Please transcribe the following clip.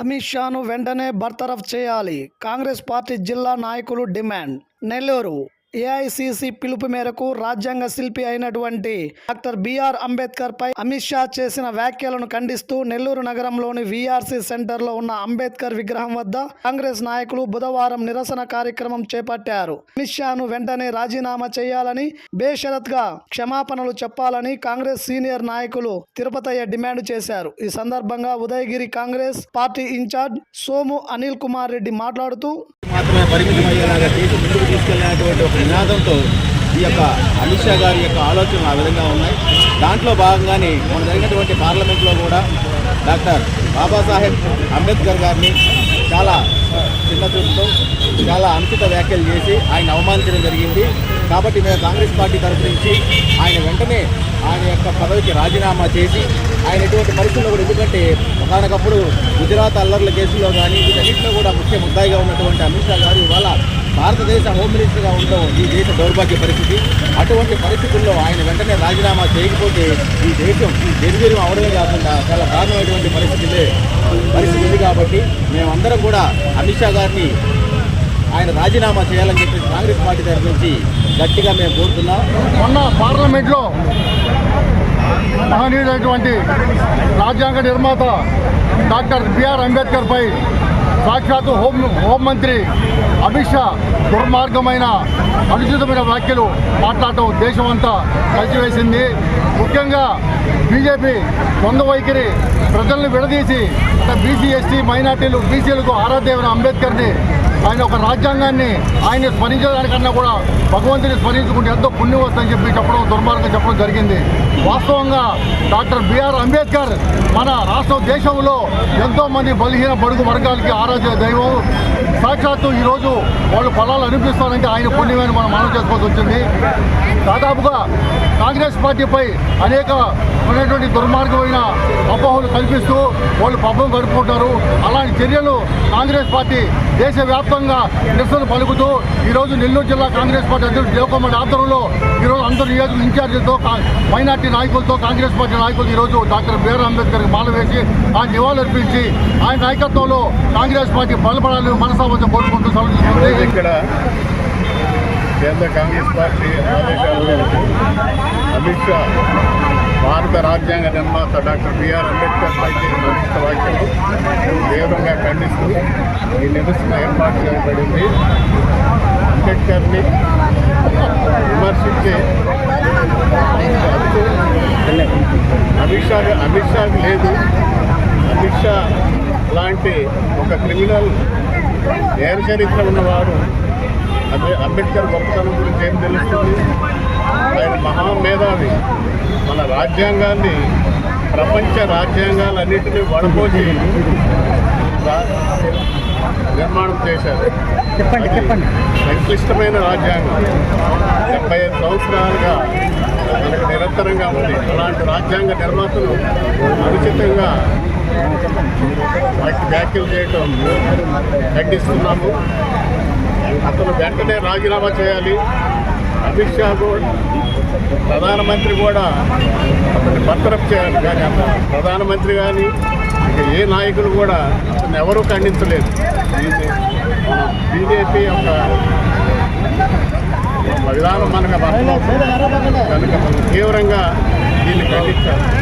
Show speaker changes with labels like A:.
A: అమిత్ షాను వెంటనే బర్తరఫ్ చేయాలి. కాంగ్రెస్ పార్టీ జిల్లా నాయకులు డిమాండ్. నెల్లూరు ఏఐసిసి పిలుపు మేరకు రాజ్యాంగ శిల్పి అయినటువంటి డాక్టర్ బిఆర్ అంబేద్కర్ పై అమిత్ షా చేసిన వ్యాఖ్యలను ఖండిస్తూ నెల్లూరు నగరంలోని విఆర్సి సెంటర్లో ఉన్న అంబేద్కర్ విగ్రహం వద్ద కాంగ్రెస్ నాయకులు బుధవారం నిరసన కార్యక్రమం చేపట్టారు. అమిత్ షాను వెంటనే రాజీనామా చేయాలని బేషరత్గా క్షమాపణలు చెప్పాలని కాంగ్రెస్ సీనియర్ నాయకులు తిరుపతయ్య డిమాండ్ చేశారు. ఈ సందర్భంగా ఉదయగిరి కాంగ్రెస్ పార్టీ ఇన్ఛార్జ్ సోము అనిల్ కుమార్ రెడ్డి మాట్లాడుతూ
B: మాత్రమే పరిమితం అయ్యేలాగా చేసి ముందుకు తీసుకెళ్ళినటువంటి ఒక నినాదంతో ఈ యొక్క అమిత్ షా గారి యొక్క ఆలోచనలు ఆ విధంగా ఉన్నాయి. దాంట్లో భాగంగానే మనం జరిగినటువంటి పార్లమెంట్లో కూడా డాక్టర్ బాబాసాహెబ్ అంబేద్కర్ గారిని చాలా చిన్న చూపుతో చాలా అనుచిత వ్యాఖ్యలు చేసి ఆయన అవమానించడం జరిగింది. కాబట్టి మేము కాంగ్రెస్ పార్టీ తరఫు నుంచి ఆయన వెంటనే ఆయన యొక్క పదవికి రాజీనామా చేసి ఆయన ఎటువంటి పరిస్థితుల్లో కూడా ఎందుకంటే ఒకనొకప్పుడు గుజరాత్ అల్లర్ల కేసులో కానీ వీటన్నింటిలో కూడా ముఖ్య ముద్దాయిగా ఉన్నటువంటి అమిత్ షా గారు ఇవాళ భారతదేశ హోమ్ మినిస్టర్గా ఉండడం ఈ దేశ దౌర్భాగ్య పరిస్థితి. అటువంటి పరిస్థితుల్లో ఆయన వెంటనే రాజీనామా చేయకపోతే ఈ దేశం నిర్వీర్యం అవడమే కాకుండా చాలా దారుణమైనటువంటి పరిస్థితులే పరిస్థితి ఉంది కాబట్టి మేమందరం కూడా అమిత్ షా గారిని ఆయన రాజీనామా చేయాలని చెప్పి కాంగ్రెస్ పార్టీ తరఫు నుంచి గట్టిగా మేము కోరుతున్నాం.
C: మొన్న పార్లమెంట్లో మహనీయుడైనటువంటి రాజ్యాంగ నిర్మాత డాక్టర్ బిఆర్ అంబేద్కర్ పై సాక్షాత్తు హోం హోంమంత్రి అమిత్ షా దుర్మార్గమైన అనుచితమైన వ్యాఖ్యలు మాట్లాడటం దేశమంతా కలిసివేసింది. ముఖ్యంగా బీజేపీ వంద వైఖరి ప్రజలను విడదీసి బీసీ ఎస్టీ మైనార్టీలు బీసీలకు ఆరాధ్యమైన అంబేద్కర్ని ఆయన ఒక రాజ్యాంగాన్ని ఆయన స్మరించడానికన్నా కూడా భగవంతుని స్మరించుకుంటే ఎంతో పుణ్యం వస్తుందని చెప్పి చెప్పడం దుర్మార్గం చెప్పడం జరిగింది. వాస్తవంగా డాక్టర్ బిఆర్ అంబేద్కర్ మన రాష్ట్ర దేశంలో ఎంతో మంది బలహీన బడుగు వర్గాలకి ఆరాధ్య దైవం. సాక్షాత్తు ఈరోజు వాళ్ళు ఫలాలు అనిపిస్తారంటే ఆయన పుణ్యమని మనం మనం చేసుకోవాల్సి వచ్చింది. దాదాపుగా కాంగ్రెస్ పార్టీపై అనేక ఉన్నటువంటి దుర్మార్గమైన అపోహలు కల్పిస్తూ వాళ్ళు పబ్బం గడుపుకుంటారు అలాంటి చర్యలు కాంగ్రెస్ పార్టీ దేశవ్యాప్తంగా నిరసన పలుకుతూ ఈరోజు నెల్లూరు జిల్లా కాంగ్రెస్ పార్టీ అధ్యక్షుడు దేవకుమార్ ఆధ్వర్యంలో ఈరోజు అందరు నియోజక ఇన్ఛార్జీలతో కా- మైనార్టీ నాయకులతో కాంగ్రెస్ పార్టీ నాయకులు ఈరోజు డాక్టర్ బిఆర్ అంబేద్కర్కి మాల వేసి ఆ నివాళులర్పించి ఆయన నాయకత్వంలో కాంగ్రెస్ పార్టీ బలపడాలని మనసావంతో కోరుకుంటూ సెలవు
D: ఇక్కడ కేంద్ర కాంగ్రెస్ పార్టీ ఆదేశాల మేరకు అమిత్ షా భారత రాజ్యాంగ నిర్మాత డాక్టర్ బిఆర్ అంబేద్కర్ పై చేసిన అనుచిత వ్యాఖ్యలు తీవ్రంగా ఖండిస్తూ ఈ నిరసన ఏర్పాటు చేయబడింది. అంబేద్కర్ని విమర్శించే అమిత్ షా అమిత్ షాకు లేదు. అమిత్ షా లాంటి ఒక క్రిమినల్ నేర చరిత్ర ఉన్నవారు అంబేద్కర్ గొప్పతనం గురించి ఏం తెలుస్తుంది? ఆయన మహామేధావి. మన రాజ్యాంగాన్ని ప్రపంచ రాజ్యాంగాలన్నింటినీ వడపోసి నిర్మాణం చేశారు.
C: చెప్పండి చెప్పండి.
D: సంక్లిష్టమైన రాజ్యాంగం. డెబ్బై ఐదు సంవత్సరాలుగా మనకు నిరంతరంగా ఉంది. అలాంటి రాజ్యాంగ నిర్మాతలు అనుచితంగా వాటి వ్యాఖ్యలు చేయటం ఖండిస్తున్నాము. అతను వెంటనే రాజీనామా చేయాలి. అమిత్ షా కూడా ప్రధానమంత్రి కూడా అతన్ని బర్తరఫ్ చేయాలి. కానీ అతను ప్రధానమంత్రి కానీ ఇక ఏ నాయకులు కూడా అతను ఎవరూ ఖండించలేదు. ఇది బీజేపీ యొక్క విధానం మనకు అర్థమవుతుంది కనుక మనం తీవ్రంగా దీన్ని ఖండించాలి.